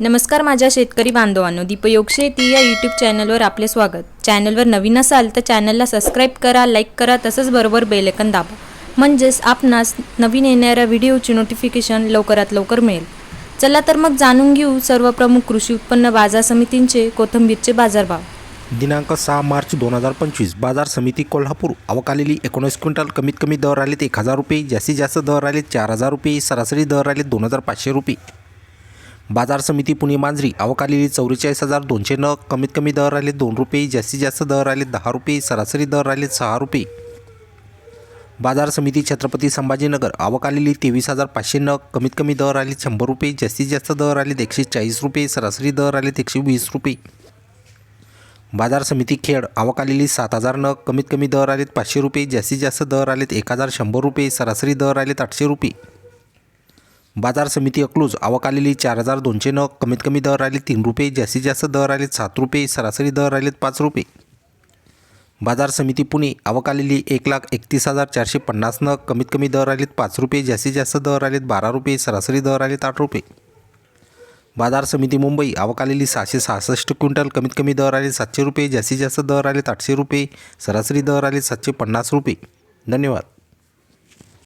नमस्कार माझ्या शेतकरी बांधवांनो दीपयोग शेती या यूट्यूब चॅनलवर आपले स्वागत. चॅनलवर नवीन असाल तर चॅनलला सबस्क्राईब करा लाईक करा तसंच बरोबर बेलेकन दाबा. म्हणजेच आपणास नवीन येणाऱ्या व्हिडिओची नोटिफिकेशन लवकरात लवकर मिळेल. चला तर मग जाणून घेऊ सर्व प्रमुख कृषी उत्पन्न बाजार समितींचे कोथंबीरचे बाजारभाव. दिनांक सहा मार्च दोन हजार पंचवीस बाजार समिती कोल्हापूर. अवकालेली एकोणीस क्विंटल कमीत कमी दर आलेत एक हजार रुपये जास्तीत जास्त दर आले चार हजार रुपये सरासरी दर आले दोन हजार पाचशे रुपये. बाजार समिती पुणे मांजरी अवकालेली चौवेचाळीस हजार दोनशे नग कमीत कमी दर आले दोन रुपये जास्तीत जास्त दर आले दहा रुपये सरासरी दर आले सहा रुपये. बाजार समिती छत्रपती संभाजीनगर अवकालेली तेवीस हजार पाचशे नग कमीत कमी दर आले शंभर रुपये जास्तीत जास्त दर आले एकशे चाळीस रुपये सरासरी दर आले एकशे वीस रुपये. बाजार समिती खेड अवकालेली सात हजार नग कमीत कमी दर आलेत पाचशे रुपये जास्तीत जास्त दर आलेत एक हजार शंभर रुपये सरासरी दर आलेत आठशे रुपये. बाजार समिती अकलूज. आवक आलेली चार हजार दोनशे नग. कमीत कमी दर आले तीन रुपये. जास्तीत जास्त दर आलेत सात रुपये. सरासरी दर आलेत पाच रुपये. बाजार समिती पुणे. आवक आलेली एक लाख एकतीस हजार चारशे पन्नास नग. कमीत कमी दर आलेत पाच रुपये. जास्तीत जास्त दर आलेत बारा रुपये. सरासरी दर आलेत आठ रुपये. बाजार समिती मुंबई. आवक आलेली सहाशे सहासष्ट क्विंटल. कमीत कमी दर आले सातशे रुपये. जास्तीत जास्त दर आले आठशे रुपये. सरासरी दर आले सातशे पन्नास रुपये. धन्यवाद.